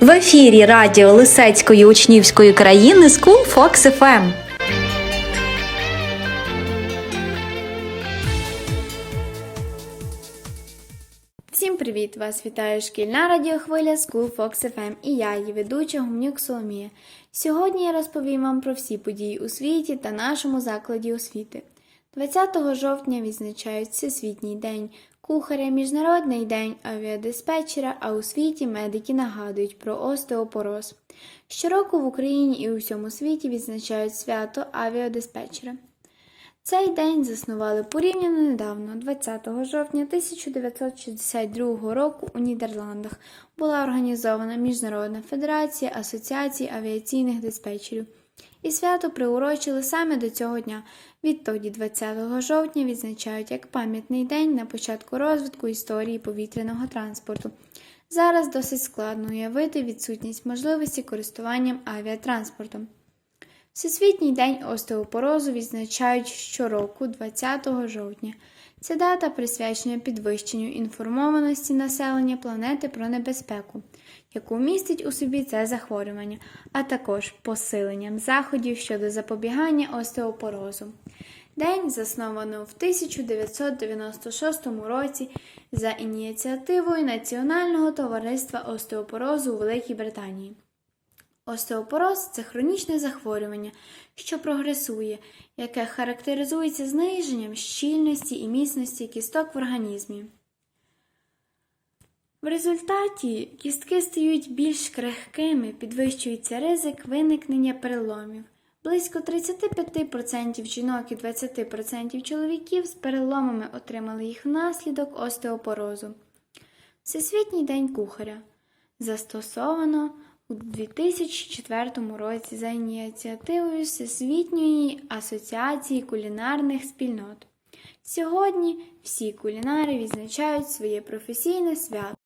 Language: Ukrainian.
В ефірі радіо Лисецької учнівської країни School Fox FM. Всім привіт! Вас вітає шкільна радіохвиля School Fox FM і я, її ведуча Гумнюк Соломія. Сьогодні я розповім вам про всі події у світі та нашому закладі освіти. 20 жовтня відзначають Всесвітній день кухаря, Міжнародний день авіадиспетчера, а у світі медики нагадують про остеопороз. Щороку в Україні і у всьому світі відзначають свято авіадиспетчера. Цей день заснували порівняно недавно, 20 жовтня 1962 року у Нідерландах. Була організована Міжнародна федерація Асоціації авіаційних диспетчерів. І свято приурочили саме до цього дня. Відтоді 20 жовтня відзначають як пам'ятний день на початку розвитку історії повітряного транспорту. Зараз досить складно уявити відсутність можливості користуванням авіатранспортом. Всесвітній день остеопорозу відзначають щороку 20 жовтня. Ця дата присвячена підвищенню інформованості населення планети про небезпеку, яку містить у собі це захворювання, а також посиленням заходів щодо запобігання остеопорозу. День засновано в 1996 році за ініціативою Національного товариства остеопорозу у Великій Британії. Остеопороз це хронічне захворювання, що прогресує, яке характеризується зниженням щільності і міцності кісток в організмі. В результаті кістки стають більш крихкими, підвищується ризик виникнення переломів. Близько 35% жінок і 20% чоловіків з переломами отримали їх внаслідок остеопорозу. Всесвітній день кухаря застосовано у 2004 році за ініціативою Всесвітньої асоціації кулінарних спільнот. Сьогодні всі кулінари відзначають своє професійне свято.